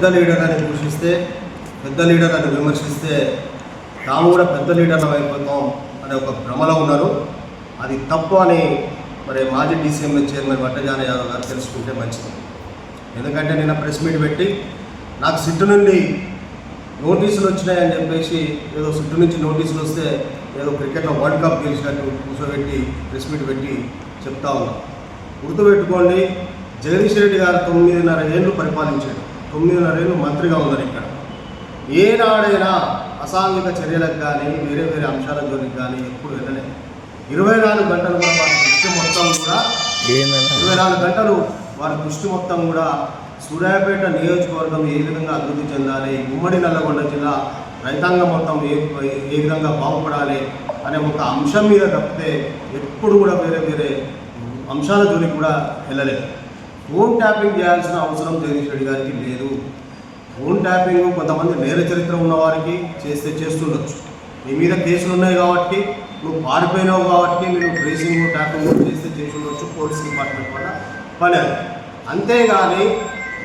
పెద్ద లీడర్ అని దూషిస్తే పెద్ద లీడర్ అని విమర్శిస్తే తాము కూడా పెద్ద లీడర్ అయిపోతాం అనే ఒక భ్రమలో ఉన్నారు. అది తప్పు అని మరి మాజీ డీసీఎంఏ చైర్మన్ వట్టజాన యాదవ్ గారు తెలుసుకుంటే మంచిది. ఎందుకంటే నిన్న ప్రెస్ మీట్ పెట్టి నాకు సిట్టు నుండి నోటీసులు వచ్చినాయని చెప్పేసి ఏదో సిట్టు నుంచి నోటీసులు వస్తే ఏదో క్రికెట్లో వరల్డ్ కప్ గెలిచినట్టు కూర్చోబెట్టి ప్రెస్ మీట్ పెట్టి చెప్తా ఉన్నాం. గుర్తుపెట్టుకోండి జగదీష్ రెడ్డి గారు తొమ్మిదిన్నర ఏళ్ళు పరిపాలించాడు. తొమ్మిదిన్నర ఏళ్ళు మంత్రిగా ఉన్నారు ఇక్కడ. ఏనాడైనా అసాంఘిక చర్యలకు కానీ వేరే వేరే అంశాల జోలికి కానీ ఎప్పుడు వెళ్ళలేదు ఇరవై నాలుగు గంటలు కూడా వారి దృష్టి మొత్తం కూడా ఇరవై నాలుగు గంటలు వారి దృష్టి మొత్తం కూడా సూర్యాపేట నియోజకవర్గం ఏ విధంగా అభివృద్ధి చెందాలి ఉమ్మడి నల్లగొండ జిల్లా రైతాంగం మొత్తం ఏ ఏ విధంగా బాగుపడాలి అనే ఒక అంశం మీద తప్పితే ఎప్పుడు కూడా వేరే వేరే అంశాల జోలికి కూడా వెళ్ళలేదు. ఫోన్ ట్యాపింగ్ చేయాల్సిన అవసరం జగదీష్ రెడ్డి గారికి లేదు. ఫోన్ ట్యాపింగ్ కొంతమంది నేర చరిత్ర ఉన్నవారికి చేస్తే చేస్తుండొచ్చు. నీ మీద కేసులు ఉన్నాయి కాబట్టి నువ్వు పారిపోయినావు కాబట్టి మీరు ట్రేసింగ్ ట్యాపింగ్ చేస్తే చేసి ఉండొచ్చు పోలీస్ డిపార్ట్మెంట్ వల్ల పని అంతేగాని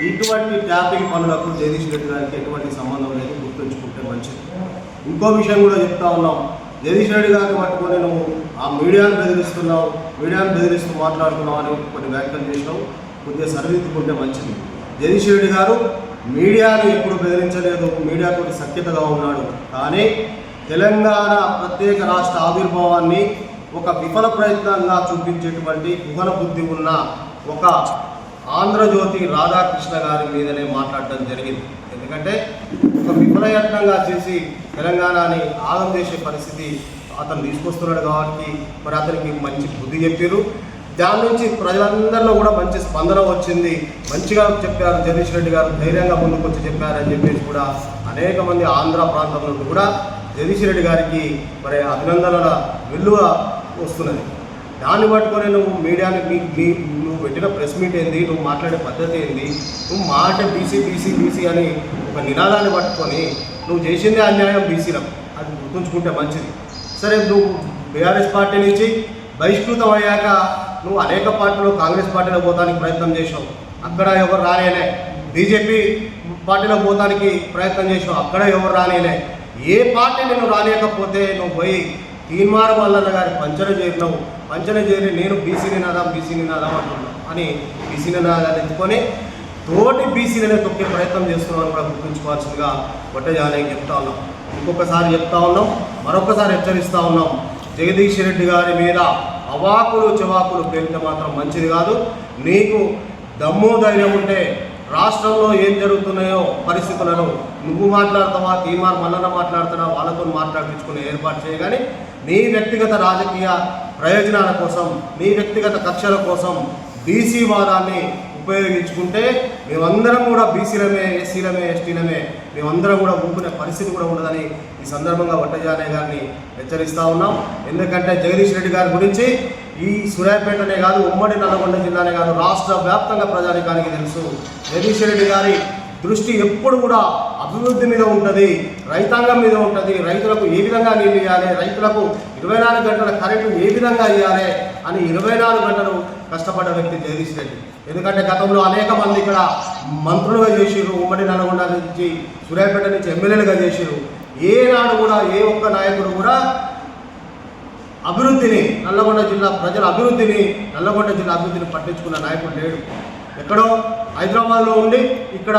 ఇటువంటి ట్యాపింగ్ పనులకు జగదీష్ రెడ్డి గారికి ఎటువంటి సంబంధం లేదు గుర్తుంచుకుంటే మంచిది. ఇంకో విషయం కూడా చెప్తా ఉన్నాం. జగదీష్ రెడ్డి గారిని పట్టుకొని నువ్వు ఆ మీడియాను బెదిరిస్తున్నావు మీడియాను బెదిరిస్తూ మాట్లాడుతున్నావు అని కొన్ని వ్యాఖ్యలు చేసినావు. కొద్దిగా సరిదిద్దుకుంటే మంచిది. జగదీష్ రెడ్డి గారు మీడియాను ఎప్పుడు బెదిరించలేదు. మీడియాతో సఖ్యతగా ఉన్నాడు. కానీ తెలంగాణ ప్రత్యేక రాష్ట్ర ఆవిర్భావాన్ని ఒక విఫల ప్రయత్నంగా చూపించేటువంటి కుహన బుద్ధి ఉన్న ఒక ఆంధ్రజ్యోతి రాధాకృష్ణ గారి మీదనే మాట్లాడడం జరిగింది. ఎందుకంటే ఒక విఫలయత్నంగా చేసి తెలంగాణని ఆగం చేసే పరిస్థితి అతను తీసుకొస్తున్నాడు కాబట్టి మరి అతనికి మంచి బుద్ధి చెప్పారు దాని నుంచి ప్రజలందరిలో కూడా మంచి స్పందన వచ్చింది. మంచిగా చెప్పారు జగదీష్ రెడ్డి గారు ధైర్యంగా ముందుకు వచ్చి చెప్పారని చెప్పేసి కూడా అనేక మంది ఆంధ్ర ప్రాంతం నుండి కూడా జగదీష్ రెడ్డి గారికి మరి అభినందనల విలువ వస్తున్నది. దాన్ని పట్టుకొని నువ్వు మీడియాని మీ మీ నువ్వు పెట్టిన ప్రెస్ మీట్ ఏంది? నువ్వు మాట్లాడే పద్ధతి ఏంది? నువ్వు మాట బీసీ బీసీ బీసీ అని ఒక నినాదాన్ని పట్టుకొని నువ్వు చేసిందే అన్యాయం బీసీలకు. అది గుర్తుంచుకుంటే మంచిది. సరే నువ్వు బీఆర్ఎస్ పార్టీ నుంచి బహిష్కృతం అయ్యాక నువ్వు అనేక పార్టీలో కాంగ్రెస్ పార్టీలో పోతానికి ప్రయత్నం చేసావు అక్కడ ఎవరు రానేలే బీజేపీ పార్టీలో పోతానికి ప్రయత్నం చేసావు అక్కడ ఎవరు రానేలే ఏ పార్టీ నేను రాలేకపోతే నువ్వు పోయి తీన్మార్ వల్లన్న గారి పంచన చేరినావు. పంచన చేరి నేను బీసీని నాదాం బీసీని నాదాం అంటున్నాను అని బీసీని నాదాన్ని ఎత్తుకొని తోటి బీసీలనే తొక్కే ప్రయత్నం చేస్తున్నామని కూడా గుర్తుంచుకోవాల్సిందిగా వడ్డజానకి చెప్తా ఉన్నాం. ఇంకొకసారి చెప్తా ఉన్నాం. మరొకసారి హెచ్చరిస్తూ ఉన్నాం. జగదీష్ రెడ్డి గారి మీద అవాకులు చవాకులు పేరితే మాత్రం మంచిది కాదు. నీకు దమ్ము ధైర్యం ఉంటే రాష్ట్రంలో ఏం జరుగుతున్నాయో పరిస్థితులను నువ్వు మాట్లాడతావా తీమార్ మల్లన మాట్లాడుతున్నా వాళ్ళతో మాట్లాడించుకునే ఏర్పాటు చేయగాని నీ వ్యక్తిగత రాజకీయ ప్రయోజనాల కోసం నీ వ్యక్తిగత కక్షల కోసం బీసీ వాదాన్ని ఉపయోగించుకుంటే మేమందరం కూడా బీసీలమే ఎస్సీలమే ఎస్టీలమే మేమందరం కూడా ఊపుకునే పరిస్థితి కూడా ఉండదని ఈ సందర్భంగా వట్టజానే గారిని హెచ్చరిస్తూ ఉన్నాం. ఎందుకంటే జగదీష్ రెడ్డి గారి గురించి ఈ సూర్యాపేటనే కాదు ఉమ్మడి నల్గొండ జిల్లానే కాదు రాష్ట్ర వ్యాప్తంగా ప్రజానికానికి తెలుసు. జగదీష్ రెడ్డి గారి దృష్టి ఎప్పుడు కూడా అభివృద్ధి మీద ఉంటుంది రైతాంగం మీద ఉంటుంది. రైతులకు ఏ విధంగా నీళ్ళు ఇవ్వాలి రైతులకు ఇరవై నాలుగు గంటల కరెంటు ఏ విధంగా ఇవ్వాలి అని ఇరవై నాలుగు గంటలు కష్టపడ్డ వ్యక్తి జగదీష్ రెడ్డి. ఎందుకంటే గతంలో అనేక మంది ఇక్కడ మంత్రులుగా చేసిరు ఉమ్మడి నల్గొండ నుంచి సూర్యాపేట నుంచి ఎమ్మెల్యేలుగా చేసిరు ఏనాడు కూడా ఏ ఒక్క నాయకుడు కూడా అభివృద్ధిని నల్లగొండ జిల్లా ప్రజల అభివృద్ధిని నల్లగొండ జిల్లా అభివృద్ధిని పట్టించుకున్న నాయకుడు లేడు. ఎక్కడో హైదరాబాద్లో ఉండి ఇక్కడ